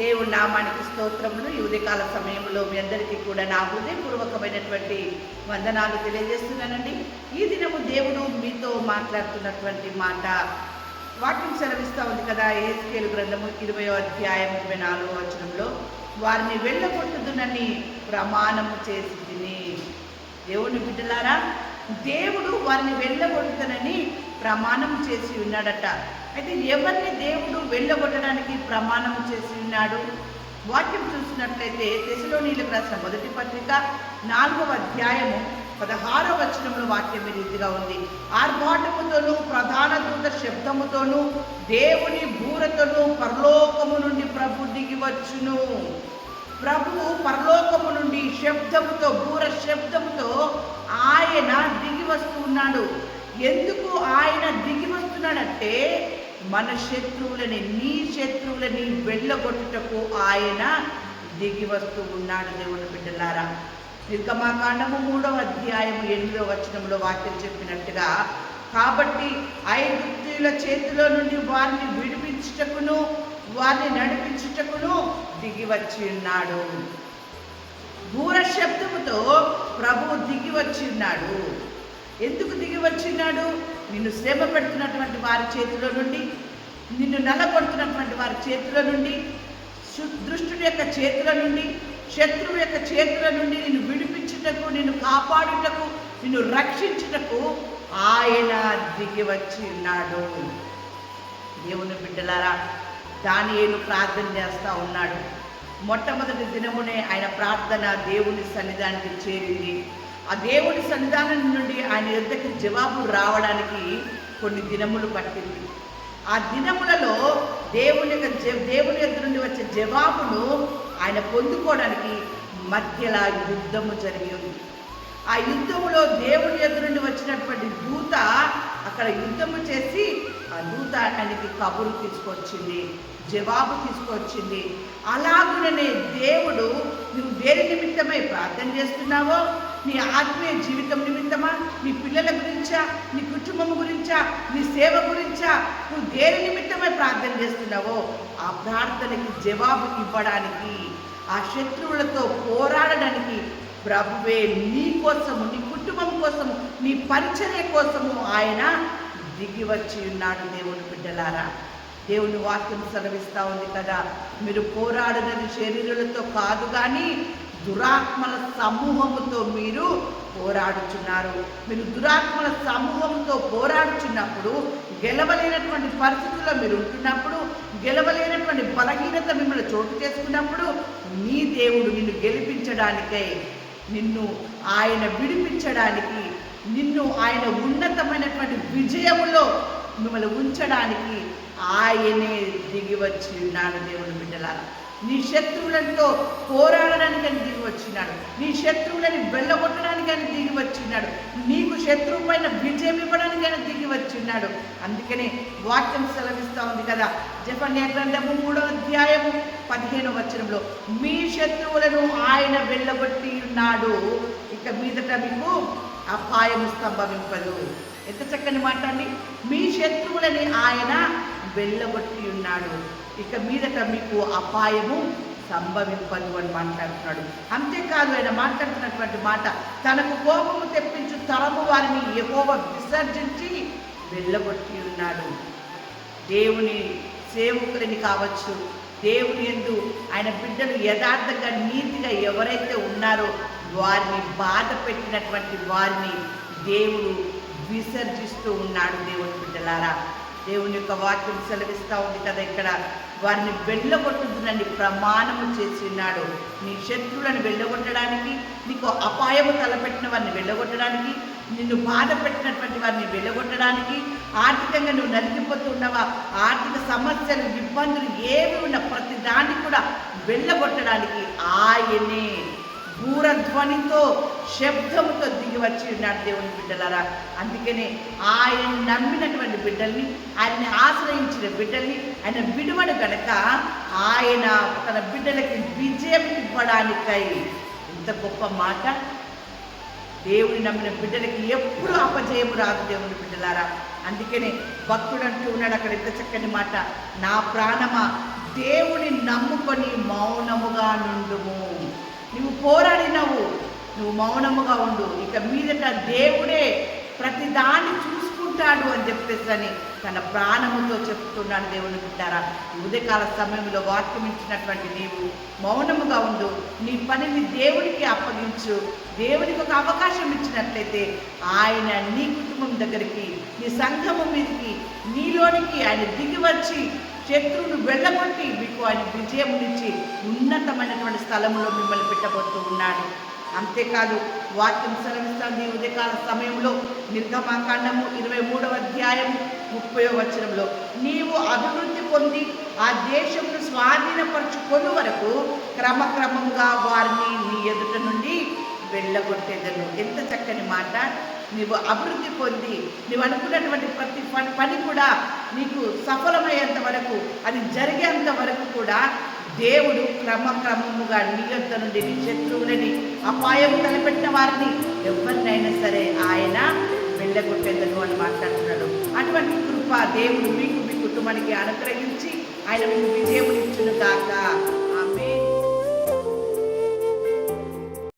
దేవుడి నామానికి స్తోత్రములు. ఈ ఉదయకాల సమయంలో మీ అందరికీ కూడా నా హృదయపూర్వకమైనటువంటి వందనాలు తెలియజేస్తున్నానండి. ఈ దినము దేవుడు మీతో మాట్లాడుతున్నటువంటి మాట వాక్యం సెలవిస్తూ ఉంది కదా ఏస్కేలు గ్రంథము ఇరవయో అధ్యాయం ఇరవై నాలుగో వచనంలో. వారిని వెళ్ళగొట్టుదునని ప్రమాణము చేసి తిని. దేవుని బిడ్డలారా దేవుడు వారిని వెళ్ళగొడుతానని ప్రమాణం చేసి ఉన్నాడట. అయితే ఎవరిని దేవుడు వెళ్ళగొట్టడానికి ప్రమాణం చేసి ఉన్నాడు? వాక్యం చూసినట్లయితే తెశలోనీలకు రాసిన మొదటి పత్రిక నాలుగవ అధ్యాయము పదహారవ వచనంలో వాక్యం రీతిగా ఉంది. ఆర్భాటముతోనూ ప్రధాన దూత శబ్దముతోనూ దేవుని బూరతోనూ పరలోకము నుండి ప్రభు దిగి వచ్చును. ప్రభువు పరలోకము నుండి శబ్దముతో బూర శబ్దముతో ఆయన దిగి వస్తున్నాడు ఎందుకు ఆయన దిగి వస్తున్నాడంటే మన శత్రువులని నీ శత్రువులని వెళ్ళగొట్టుటకు ఆయన దిగి వస్తూ ఉన్నాడు దేవుని బిడ్డలారా. నిర్గమాకాండము మూడవ అధ్యాయము ఎనిమిదవ వచనంలో వాక్యం చెప్పినట్టుగా కాబట్టి ఐగుప్తుల చేతిలో నుండి వారిని విడిపించుటకును వారిని నడిపించుటకును దిగి వచ్చి ఉన్నాడు. బూర శబ్దముతో ప్రభువు దిగి వచ్చిన్నాడు ఎందుకు దిగి వచ్చిన్నాడు నిన్ను శ్రమ పెడుతున్నటువంటి వారి చేతిలో నుండి నిన్ను నల్లగొడుతున్నటువంటి వారి చేతిలో నుండి శు- దుష్టుడి యొక్క చేతుల నుండి శత్రువు యొక్క చేతుల నుండి నిన్ను విడిపించుటకు నిన్ను కాపాడుటకు నిన్ను రక్షించుటకు ఆయన దిగి వచ్చి ఉన్నాడు దేవుని బిడ్డలారా దానియేలు ప్రార్థన చేస్తూ ఉన్నాడు. మొట్టమొదటి దినమునే ఆయన ప్రార్థన దేవుని సన్నిధానికి చేరింది. ఆ దేవుని సన్నిధానం నుండి ఆయన యుద్ధకి జవాబు రావడానికి కొన్ని దినములు పట్టింది. ఆ దినములలో దేవుని యొక్క దేవుని ఎదురు నుండి వచ్చే జవాబును ఆయన పొందుకోవడానికి మధ్యలో యుద్ధము జరిగి ఉంది. ఆ యుద్ధములో దేవుని ఎదురు నుండి వచ్చినటువంటి దూత అక్కడ యుద్ధము చేసి ఆ దూత కబురు తీసుకొచ్చింది జవాబు తీసుకొచ్చింది. అలాగుననే దేవుడు నువ్వు దేని నిమిత్తమై ప్రార్థన చేస్తున్నావో? నీ ఆత్మీయ జీవితం నిమిత్తమా? నీ పిల్లల గురించా? నీ కుటుంబం గురించా? నీ సేవ గురించా? నువ్వు దేని నిమిత్తమై ప్రార్థన చేస్తున్నావో? ఆ ప్రార్థనకి జవాబు ఇవ్వడానికి ఆ శత్రువులతో పోరాడడానికి ప్రభువే నీ కోసము నీ కుటుంబం కోసము నీ పరిచర్య కోసము ఆయన దిగి వచ్చి ఉన్నాడు దేవుని బిడ్డలారా. దేవుని వాక్యం సెలవిస్తూ ఉంది కదా. మీరు పోరాడినది శరీరులతో కాదు కానీ దురాత్మల సమూహముతో మీరు పోరాడుచున్నారు. మీరు దురాత్మల సమూహంతో పోరాడుచున్నప్పుడు గెలవలేనటువంటి పరిస్థితుల్లో మీరు ఉంటున్నప్పుడు గెలవలేనటువంటి బలహీనత మిమ్మల్ని చోటు చేసుకున్నప్పుడు నీ దేవుడు నిన్ను గెలిపించడానికై నిన్ను ఆయన విడిపించడానికి నిన్ను ఆయన ఉన్నతమైనటువంటి విజయములో మిమ్మల్ని ఉంచడానికి ఆయనే దిగి వచ్చినాడు దేవుని బిడ్డలారా. నీ శత్రువులతో పోరాడడానికి అని దిగి వచ్చినాడు. నీ శత్రువులని వెళ్ళగొట్టడానికి అని దిగి వచ్చినాడు. నీకు శత్రువు పైన విజయం ఇవ్వడానికి అని దిగి వచ్చినాడు. అందుకనే వాక్యం సెలవిస్తూ ఉంది కదా. జపన్య గ్రంథము మూడో అధ్యాయము పదిహేను వచనంలో మీ శత్రువులను ఆయన వెళ్ళగొట్టి ఉన్నాడు ఇక మీదట మీకు అపాయము స్తంభవింపదు ఎంత చక్కని మాట అండి? మీ శత్రువులని ఆయన వెళ్ళగొట్టి ఉన్నాడు. ఇక మీదట మీకు అపాయము సంభవింపదు అని మాట్లాడుతున్నాడు. అంతేకాదు ఆయన మాట్లాడుతున్నటువంటి మాట తనకు కోపము తెప్పించు తరము వారిని ఎగోవ విసర్జించి వెళ్ళగొట్టి ఉన్నాడు. దేవుని సేవకులని కావచ్చు దేవుని ఎందు ఆయన బిడ్డలు యథార్థంగా నీతిగా ఎవరైతే ఉన్నారో వారిని బాధ పెట్టినటువంటి వారిని దేవుడు విసర్జిస్తూ ఉన్నాడు దేవుని బిడ్డలారా. దేవుని యొక్క వాక్యం సెలవిస్తూ ఉంది కదా ఇక్కడ. వారిని వెళ్ళగొట్టుతుందని ప్రమాణము చేసి ఉన్నాడు. నీ శత్రువులను వెళ్ళగొట్టడానికి నీకు అపాయము తలపెట్టిన వారిని వెళ్ళగొట్టడానికి నిన్ను బాధ పెట్టినటువంటి వారిని వెళ్ళగొట్టడానికి ఆర్థికంగా నువ్వు నలిగిపోతున్నావా ఆర్థిక సమస్యలు ఇబ్బందులు ఏవి ఉన్న ప్రతి దాన్ని కూడా వెళ్ళగొట్టడానికి ఆయనే ధ్వనితో శబ్దముతో దిగి వచ్చి ఉన్నాడు దేవుని బిడ్డలారా. అందుకనే ఆయన నమ్మినటువంటి బిడ్డల్ని ఆయన్ని ఆశ్రయించిన బిడ్డల్ని ఆయన విడువడు కనుక ఆయన తన బిడ్డలకి విజయం ఇవ్వడానికై ఇంత గొప్ప మాట. దేవుని నమ్మిన బిడ్డలకి ఎప్పుడు అపజయము రాదు దేవుని బిడ్డలారా. అందుకనే భక్తుడు అంటూ ఉన్నాడు అక్కడ ఎంత చక్కని మాట. నా ప్రాణమా దేవుని నమ్ముకొని మౌనముగా నుండుము. నువ్వు పోరాడినవు. నువ్వు మౌనముగా ఉండు. ఇక మీదట దేవుడే ప్రతి దాన్ని చూసుకుంటాడు అని చెప్పేసి అని తన ప్రాణముతో చెప్తున్నాడు దేవుని బిడ్డారా. ఉదయకాల సమయంలో వాక్యం ఇచ్చినటువంటి నీవు మౌనముగా ఉండు. నీ పనిని దేవునికి అప్పగించు. దేవునికి ఒక అవకాశం ఇచ్చినట్లయితే ఆయన నీ కుటుంబం దగ్గరికి నీ సంఘము మీదకి నీలోనికి ఆయన దిగి వచ్చి శత్రువును వెళ్ళగొట్టి మీకు ఆయన విజయమునిచ్చి ఉన్నతమైనటువంటి స్థలంలో మిమ్మల్ని పెట్టబోతూ ఉన్నాడు. అంతేకాదు వాక్యం సెలవిస్తుంది ఉదయకాల సమయంలో నిర్గమాకాండము ఇరవై మూడవ అధ్యాయం ముప్పై వచనంలో. నీవు అభివృద్ధి పొంది ఆ దేశంను స్వాధీనపరచుకొని వరకు క్రమక్రమంగా వారిని నీ ఎదుట నుండి వెళ్ళగొట్టేదను. ఎంత చక్కని మాట. నీవు అభివృద్ధి పొంది నువ్వు అనుకున్నటువంటి ప్రతి పని పని కూడా నీకు సఫలమయ్యేంత వరకు అది జరిగేంత వరకు కూడా దేవుడు క్రమక్రమముగా నీ యొద్ద నుండి నీ శత్రువులని అపాయం తలపెట్టిన వారిని ఎవరినైనా సరే ఆయన వెళ్ళగొట్టేందుకు అని మాట్లాడుతున్నాడు. అటువంటి కృప దేవుడు మీకు మీ కుటుంబానికి అనుగ్రహించి ఆయన మీకు